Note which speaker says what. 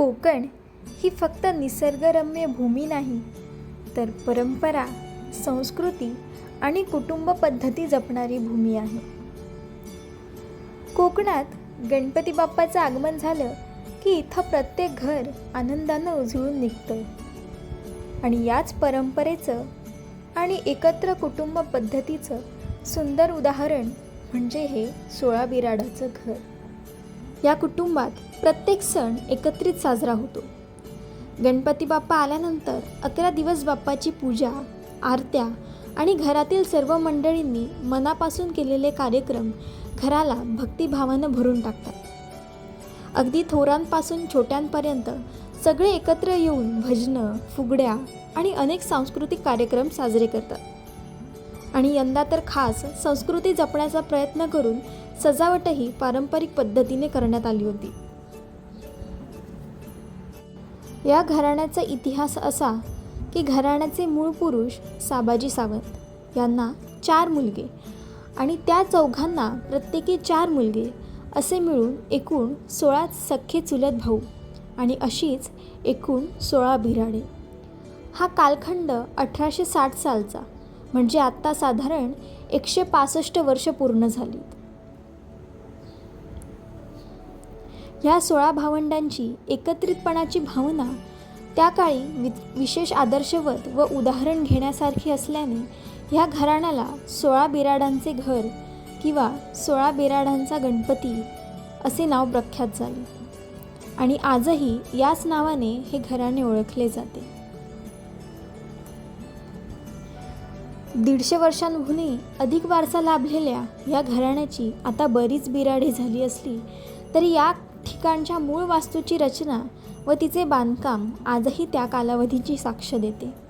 Speaker 1: कोकण ही फक्त निसर्गरम्य भूमी नाही तर परंपरा संस्कृती आणि कुटुंब पद्धती जपणारी भूमी आहे. कोकणात गणपती बाप्पाचं आगमन झालं की इथं प्रत्येक घर आनंदानं उजळून निघतं आणि याच परंपरेचं आणि एकत्र कुटुंब पद्धतीचं सुंदर उदाहरण म्हणजे हे सोळा बिराडाचं घर. या कुटुंबात प्रत्येक सण एकत्रित साजरा होतो. गणपती बाप्पा आल्यानंतर अकरा दिवस बाप्पाची पूजा आरत्या आणि घरातील सर्व मंडळींनी मनापासून केलेले कार्यक्रम घराला भक्तिभावानं भरून टाकतात. अगदी थोरांपासून छोट्यांपर्यंत सगळे एकत्र येऊन भजनं फुगड्या आणि अनेक सांस्कृतिक कार्यक्रम साजरे करतात. आणि यंदा तर खास संस्कृती जपण्याचा प्रयत्न करून सजावटही पारंपरिक पद्धतीने करण्यात आली होती. या घराण्याचा इतिहास असा की घराण्याचे मूळ पुरुष साबाजी सावंत यांना चार मुलगे आणि त्या चौघांना प्रत्येकी चार मुलगे असे मिळून एकूण सोळा सख्खे चुलत भाऊ आणि अशीच एकूण सोळा बिराडे. हा कालखंड अठराशे साठ सालचा म्हणजे आत्ता साधारण एकशे पासष्ट वर्ष पूर्ण झाली. ह्या सोळा भावंडांची एकत्रितपणाची भावना त्या काळी वि विशेष आदर्शवत व उदाहरण घेण्यासारखी असल्याने ह्या घराण्याला सोळा बिराडांचे घर किंवा सोळा बिराडांचा गणपती असे नाव प्रख्यात झाले. आणि आजही याच नावाने हे घराणे ओळखले जाते. दीडशे वर्षांहूनही अधिक वारसा लाभलेल्या या घराण्याची आता बरीच बिराडी झाली असली तरी या ठिकाणच्या मूळ वास्तूची रचना व तिचे बांधकाम आजही त्या कालावधीची साक्ष देते.